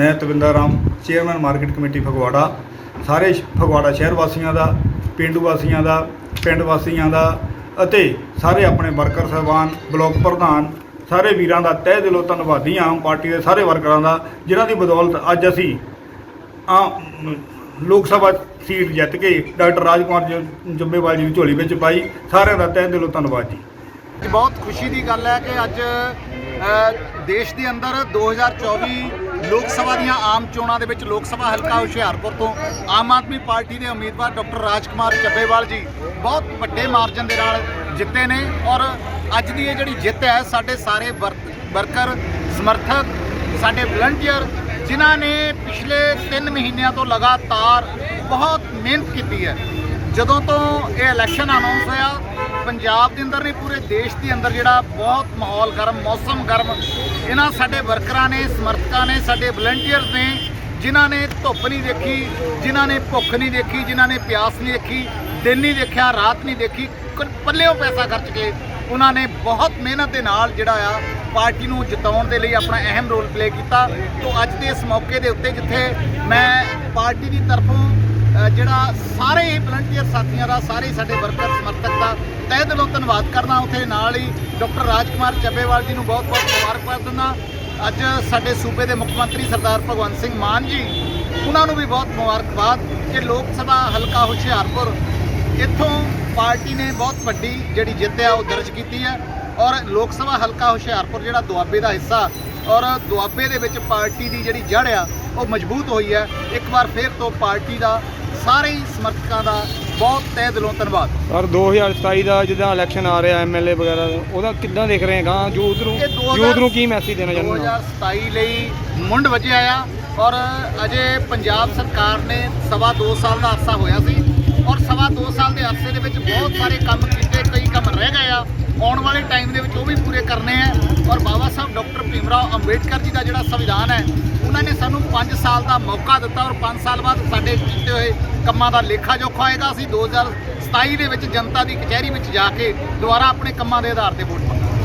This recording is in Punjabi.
ਮੈਂ Tavinder Ram chairman market committee Phagwara. ਸਾਰੇ ਸ਼- ਫਗਵਾੜਾ ਸ਼ਹਿਰ ਵਾਸੀਆਂ ਦਾ, ਪਿੰਡੂ ਵਾਸੀਆਂ ਦਾ, ਪਿੰਡ ਵਾਸੀਆਂ ਦਾ ਅਤੇ ਸਾਰੇ ਆਪਣੇ ਵਰਕਰ ਸਾਹਿਬਾਨ, ਬਲਾਕ ਪ੍ਰਧਾਨ, ਸਾਰੇ ਵੀਰਾਂ ਦਾ ਤਹਿ ਦਿਲੋਂ ਧੰਨਵਾਦੀ ਹਾਂ। ਆਮ ਪਾਰਟੀ ਦੇ ਸਾਰੇ ਵਰਕਰਾਂ ਦਾ, ਜਿਨ੍ਹਾਂ ਦੀ ਬਦੌਲਤ ਅੱਜ ਅਸੀਂ ਆ ਲੋਕ ਸਭਾ ਸੀਟ ਜਿੱਤ ਕੇ ਡਾਕਟਰ ਰਾਜਕੁਮਾਰ ਜ- ਜੰਬੇਵਾਲ ਜੀ ਦੀ ਝੋਲੀ ਵਿੱਚ ਪਾਈ। ਸਾਰਿਆਂ ਦਾ ਤਹਿ ਦਿਲੋਂ ਧੰਨਵਾਦ ਜੀ, ਬਹੁਤ ਖੁਸ਼ੀ ਦੀ ਗੱਲ ਹੈ ਕਿ ਅੱਜ ਦੇਸ਼ ਦੇ ਅੰਦਰ 2024 ਲੋਕ ਸਭਾ ਦੀਆਂ ਆਮ ਚੋਣਾਂ ਦੇ ਵਿੱਚ ਲੋਕ ਸਭਾ ਹਲਕਾ ਹੁਸ਼ਿਆਰਪੁਰ ਤੋਂ ਆਮ ਆਦਮੀ ਪਾਰਟੀ ਦੇ ਉਮੀਦਵਾਰ ਡਾਕਟਰ ਰਾਜਕੁਮਾਰ ਚੱਬੇਵਾਲ ਜੀ ਬਹੁਤ ਵੱਡੇ ਮਾਰਜਨ ਦੇ ਨਾਲ ਜਿੱਤੇ ਨੇ ਔਰ ਅੱਜ ਦੀ ਇਹ ਜਿਹੜੀ ਜਿੱਤ ਹੈ, ਸਾਡੇ ਸਾਰੇ ਵਰਕ- ਵਰਕਰ, ਸਮਰਥਕ, ਸਾਡੇ ਵਲੰਟੀਅਰ, ਜਿਨ੍ਹਾਂ ਨੇ ਪਿਛਲੇ 3 ਮਹੀਨਿਆਂ ਤੋਂ ਲਗਾਤਾਰ ਬਹੁਤ ਮਿਹਨਤ ਕੀਤੀ ਹੈ। ਜਦੋਂ ਤੋਂ ਇਹ ਇਲੈਕਸ਼ਨ ਅਨਾਉਂਸ ਹੋਇਆ, ਪੰਜਾਬ ਦੇ ਅੰਦਰ ਨਹੀਂ, ਪੂਰੇ ਦੇਸ਼ ਦੇ ਅੰਦਰ ਜਿਹੜਾ ਬਹੁਤ ਮਾਹੌਲ ਗਰਮ, ਮੌਸਮ ਗਰਮ, ਇਹਨਾਂ ਸਾਡੇ ਵਰਕਰਾਂ ਨੇ, ਸਮਰਥਕਾਂ ਨੇ, ਸਾਡੇ ਵਲੰਟੀਅਰਸ ਨੇ, ਜਿਨ੍ਹਾਂ ਨੇ ਧੁੱਪ ਨਹੀਂ ਦੇਖੀ, ਜਿਨ੍ਹਾਂ ਨੇ ਭੁੱਖ ਨਹੀਂ ਦੇਖੀ, ਜਿਨ੍ਹਾਂ ਨੇ ਪਿਆਸ ਨਹੀਂ ਦੇਖੀ, ਦਿਨ ਨਹੀਂ ਦੇਖਿਆ, ਰਾਤ ਨਹੀਂ ਦੇਖੀ ਕੁੱਲ ਪੱਲਿਓਂ ਪੈਸਾ ਖਰਚ ਕੇ ਉਹਨਾਂ ਨੇ ਬਹੁਤ ਮਿਹਨਤ ਦੇ ਨਾਲ ਜਿਹੜਾ ਆ, ਪਾਰਟੀ ਨੂੰ ਜਿਤਾਉਣ ਦੇ ਲਈ ਆਪਣਾ ਅਹਿਮ ਰੋਲ ਪਲੇ ਕੀਤਾ। ਤੋਂ ਅੱਜ ਦੇ ਇਸ ਮੌਕੇ ਦੇ ਉੱਤੇ ਜਿੱਥੇ ਮੈਂ ਪਾਰਟੀ ਦੀ ਤਰਫੋਂ ਜਿਹੜਾ ਸਾਰੇ ਹੀ ਵਲੰਟੀਅਰ ਸਾਥੀਆਂ ਦਾ, ਸਾਰੇ ਹੀ ਸਾਡੇ ਵਰਕਰ ਸਮਰਥਕ ਦਾ ਤਹਿ ਦਿਲੋਂ ਧੰਨਵਾਦ ਕਰਨਾ ਉੱਥੇ ਨਾਲ ਹੀ ਡਾਕਟਰ ਰਾਜਕੁਮਾਰ ਚੱਬੇਵਾਲ ਜੀ ਨੂੰ ਬਹੁਤ ਬਹੁਤ ਮੁਬਾਰਕਬਾਦ ਦਿੰਦਾ। ਅੱਜ ਸਾਡੇ ਸੂਬੇ ਦੇ ਮੁੱਖ ਮੰਤਰੀ ਸਰਦਾਰ ਭਗਵੰਤ ਸਿੰਘ ਮਾਨ ਜੀ, ਉਹਨਾਂ ਨੂੰ ਵੀ ਬਹੁਤ ਮੁਬਾਰਕਬਾਦ ਕਿ ਲੋਕ ਸਭਾ ਹਲਕਾ ਹੁਸ਼ਿਆਰਪੁਰ ਇੱਥੋਂ ਪਾਰਟੀ ਨੇ ਬਹੁਤ ਵੱਡੀ ਜਿਹੜੀ ਜਿੱਤ ਹੈ ਉਹ ਦਰਜ ਕੀਤੀ ਹੈ ਔਰ ਲੋਕ ਸਭਾ ਹਲਕਾ ਹੁਸ਼ਿਆਰਪੁਰ ਜਿਹੜਾ ਦੁਆਬੇ ਦਾ ਹਿੱਸਾ ਔਰ ਦੁਆਬੇ ਦੇ ਵਿੱਚ ਪਾਰਟੀ ਦੀ ਜਿਹੜੀ ਜੜ ਆ, ਉਹ ਮਜ਼ਬੂਤ ਹੋਈ ਹੈ। ਇੱਕ ਵਾਰ ਫਿਰ ਤੋਂ ਪਾਰਟੀ ਦਾ ਸਾਰੇ ਸਮਰਥਕਾਂ ਦਾ ਬਹੁਤ ਤਹਿ ਦਿਲੋਂ ਧੰਨਵਾਦ। ਸਰ 2027 ਦਾ ਜਿਹਦਾ ਇਲੈਕਸ਼ਨ ਆ ਰਿਹਾ ਐਮਐਲਏ ਵਗੈਰਾ ਦਾ ਉਹਦਾ ਕਿੱਦਾਂ ਦੇਖ ਰਹੇ ਹੈਗਾ ਯੂਥ ਨੂੰ ਇਹ 2000 ਯੂਥ ਨੂੰ ਕੀ ਮੈਸੇਜ ਦੇਣਾ ਚਾਹੁੰਦੇ ਹੋ? 2027 ਲਈ ਮੁੰਡ ਵਜਿਆ ਆ ਔਰ ਅਜੇ ਪੰਜਾਬ ਸਰਕਾਰ ਨੇ ਸਵਾ 2 ਸਾਲ ਦਾ ਅਰਸਾ ਹੋਇਆ ਸੀ ਔਰ ਸਵਾ 2 ਸਾਲ ਦੇ ਅਰਸੇ ਦੇ ਵਿੱਚ ਬਹੁਤ ਸਾਰੇ ਕੰਮ ਕੀਤੇ ਕਈ ਕੰਮ ਰਹਿ ਗਏ ਆ। ਆਉਣ ਵਾਲੇ ਟਾਈਮ ਦੇ ਵਿੱਚ ਉਹ ਵੀ ਪੂਰੇ ਕਰਨੇ ਆ। ਔਰ ਬਾਬਾ ਸਾਹਿਬ ਡਾਕਟਰ ਭੀਮਰਾਓ ਅੰਬੇਡਕਰ ਜੀ ਦਾ ਜਿਹੜਾ ਸੰਵਿਧਾਨ ਹੈ ਉਹਨਾਂ ਨੇ ਸਾਨੂੰ 5 ਸਾਲ ਦਾ ਮੌਕਾ ਦਿੱਤਾ ਔਰ 5 ਸਾਲ ਬਾਅਦ ਸਾਡੇ ਕੀਤੇ ਹੋਏ ਕੰਮਾਂ ਦਾ ਲੇਖਾ ਜੋਖਾ ਹੋਏਗਾ ਅਸੀਂ 2027 ਦੇ ਵਿੱਚ ਜਨਤਾ ਦੀ ਕਚਹਿਰੀ ਵਿੱਚ ਜਾ ਕੇ ਦੁਬਾਰਾ ਆਪਣੇ ਕੰਮਾਂ ਦੇ ਆਧਾਰ ਤੇ ਵੋਟ ਪਾਵਾਂਗੇ